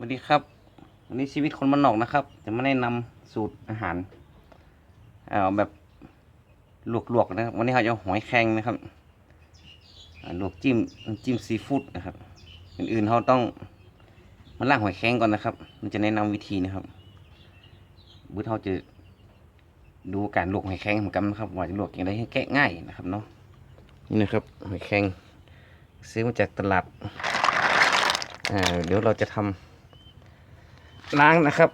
สวัสดีครับ วันนี้ชีวิตคนมันนอกนะครับ จะมาแนะนำสูตรอาหารเอาแบบลวกๆนะครับ วันนี้เราจะหอยแครงนะครับลวกจิ้มจิ้มซีฟู้ดนะครับอื่นๆเราต้องมาล้างหอยแครงก่อนนะครับ มันจะแนะนำวิธีนะครับบุตรเราจะดูการลวกหอยแครงเหมือนกันนะครับว่าจะลวกอย่างไรให้แกะง่ายนะครับเนาะนี่นะครับหอยแครงซื้อมาจากตลาดอ่าเดี๋ยวเราจะทำ ล้างนะครับ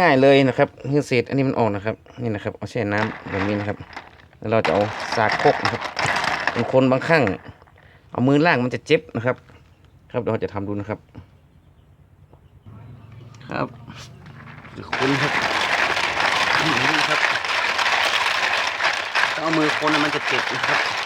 ง่ายๆเลยนะครับเพื่อเศษอันนี้มันออกนะครับนี่นะครับเอาแช่น้ำแบบนี้นะครับ แล้วเราจะเอาสากคกนะครับบางคนบางครั้งเอามือล่างมันจะเจ็บนะครับ ครับเดี๋ยวเราจะทำดูนะครับ ครับคุณครับนี่ครับถ้าเอามือคนนะมันจะเจ็บนะครับ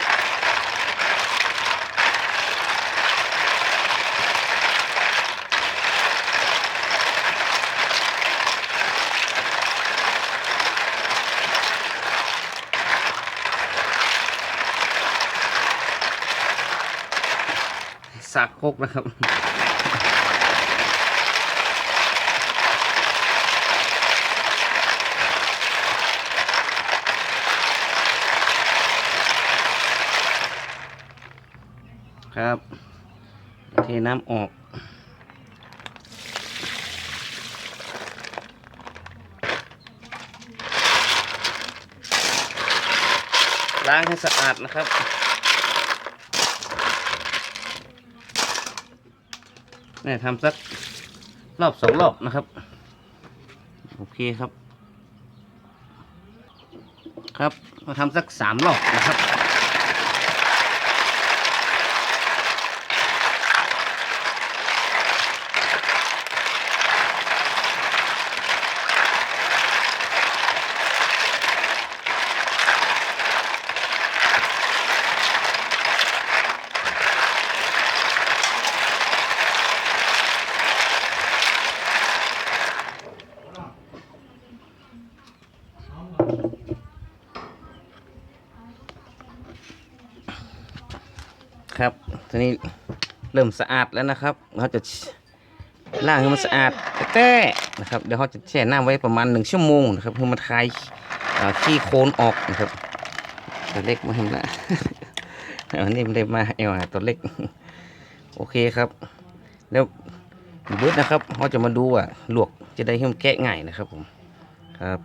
สากคกนะครับ ครับเทน้ำออกล้างให้สะอาดนะครับ เนี่ยทำสักรอบสองรอบนะครับ โอเคครับ ครับมาทำสักสามรอบนะครับ ครับทีนี้เริ่มสะอาดแล้วนะครับเราจะล้างให้มันสะอาดแต้นะครับเดี๋ยวเขาจะแช่น้ำไว้ประมาณหนึ่งชั่วโมงนะครับเพื่อมันคลายขี้โคลนออกนะครับตัวเล็กมาทำละอันนี้มันเล็กมาเอวตัวเล็กโอเคครับ แล้วเบิดนะครับเขาจะมาดูว่าลวกจะได้ให้มันแกะง่ายนะครับผมครับ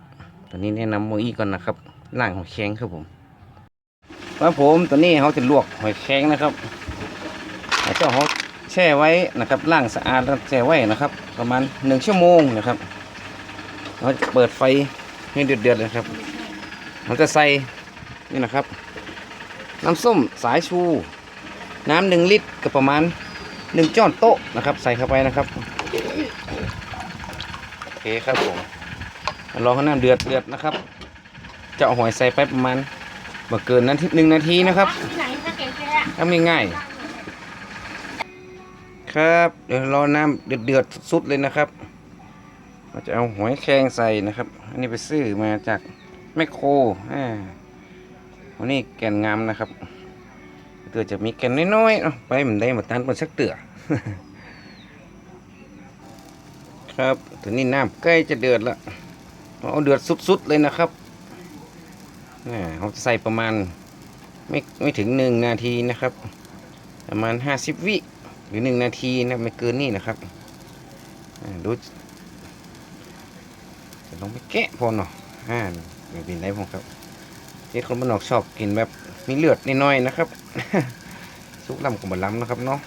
ตอนนี้แนะนำโมอีก่อนนะครับล่างของแข็งครับผม ครับผมตอนนี้เขาจะลวกหอยแครงนะครับแล้วก็เขาแช่ไว้นะครับล้างสะอาดแล้วแช่ไว้นะครับ ประมาณหนึ่งชั่วโมงนะครับเราเปิดไฟให้เดือดๆเลยครับเราจะใส่นี่นะครับ น้ำส้มสายชู น้ำหนึ่งลิตรกับประมาณหนึ่งจ้อนโต๊ะนะครับ ใส่เข้าไปนะครับโอเคครับผมรอให้น้ำเดือดเดือดนะครับ จะเอาหอยใส่ไปประมาณ บ่เกินนาทีหนึ่งนาทีนะครับที่ไหนถ้าแกงแค่ทำง่ายๆครับเดี๋ยวรอน้ำเดือดๆสุดๆเลยนะครับเราจะเอาหอยแครงใส่นะครับ อันนี้ไปซื้อมาจากแมคโครอ่าวันนี้แกนงามนะครับเตือจะมีแกนน้อยๆเนาะไปมันได้มาตันมันสักเตือครับตอนนี้น้ำใกล้จะเดือดละเอาเดือดสุดๆเลยนะครับ อ่าเราจะใส่ประมาณไม่ไม่ถึงหนึ่งนาทีนะครับ ประมาณห้าสิบวิหรือหนึ่งนาทีนะไม่เกินนี่นะครับดูจะลองไปแกะพอเนาะอ่าไม่เป็นไรผมครับเด็กคนบ้านนอกชอบกินแบบมีเลือดนิดหน่อยๆนะครับ ซุกลำกับบะล้ำนะครับเนาะ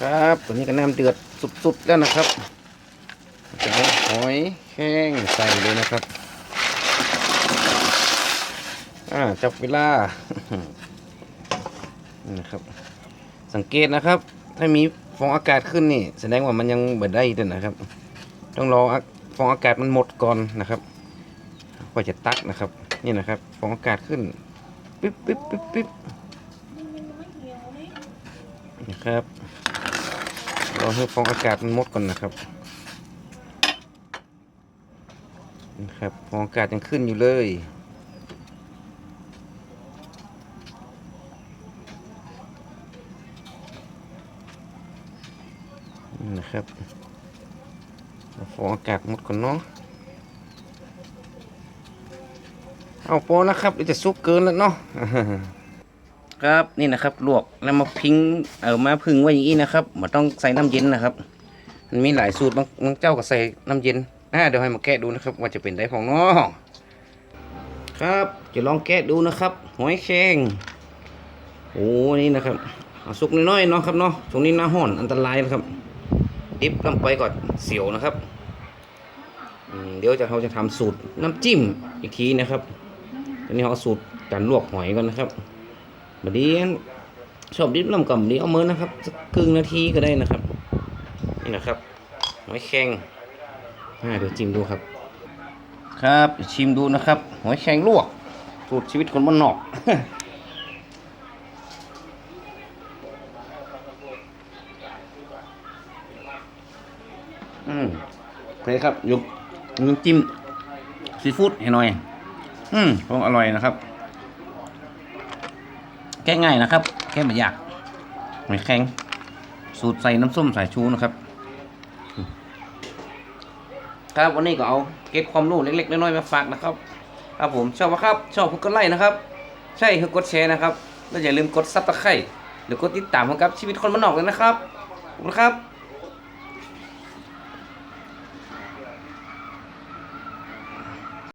ครับตัวนี้ก็น้ำเดือดสุดๆแล้วนะครับจะเอาหอยแห้งใส่เลยนะครับ อ่าจับเวลานะครับ สังเกตนะครับ ถ้ามีฟองอากาศขึ้นนี่แสดงว่ามันยังเบิดได้ด้วยนะครับ ต้องรอฟองอากาศมันหมดก่อนนะครับก็จะตักนะครับ นี่นะครับ ฟองอากาศขึ้นปิ๊บปิ๊บปิ๊บปิ๊บนะครับรอให้ฟองอากาศมันหมดก่อนนะครับนะ ครับฟองอากาศยังขึ้นอยู่เลย นะครับเอาฟองอากาศหมดก่อนเนาะเอาพอนะครับเดี๋ยวจะซุกเกินแล้วเนาะครับนี่นะครับลวกแล้วมาพิงเอามาพึ่งไว้อย่างนี้นะครับไมาต้องใส่น้ำเย็นนะครับ มันมีหลายสูตรบางบางเจ้าก็ใส่น้ำเย็น อ่าเดี๋ยวให้มาแกะดูนะครับว่าจะเป็นได้ของเนาะครับจะลองแกะดูนะครับหอยแครงโอ้นี่นะครับเอาสุกน้อยๆเนาะครับเนาะตรงนี้หน้าห้อนอันตรายนะครับดิบลงไปก่อนเสียวนะครับเดี๋ยวจะเขาจะทำสูตรน้ำจิ้มอีกทีนะครับตอนนี้เขาเอาสูตรการลวกหอยก่อนนะครับบัดนี้ชอบดิบลำกับดนี้เอามือนะครับสักครึ่งนาทีก็ได้นะครับ นี่นะครับหอยแครง เดี๋ยวจิ้มดูครับ ครับชิมดูนะครับหอยแครงลวกสูตรชีวิตคนบ้านนอกอืมเคครับยกน้ำจิ้มซีฟู้ดให้หน่อย อืมคงอร่อยนะครับ แก้ง่ายนะครับ แก้ไม่ยากหอยแครงสูตรใส่น้ำส้มสายชูนะครับ ครับวันนี้ก็เอาเก็บความรู้เล็กๆน้อยๆมาฝากนะครับ ครับผมชอบไหมครับ ชอบกดไลค์นะครับ ใช่คือกดแชร์นะครับแล้วอย่าลืมกดซับตะไคร้หรือกดติดตามผมกับชีวิตคนบ้านนอกเลยนะครับขอบคุณครับ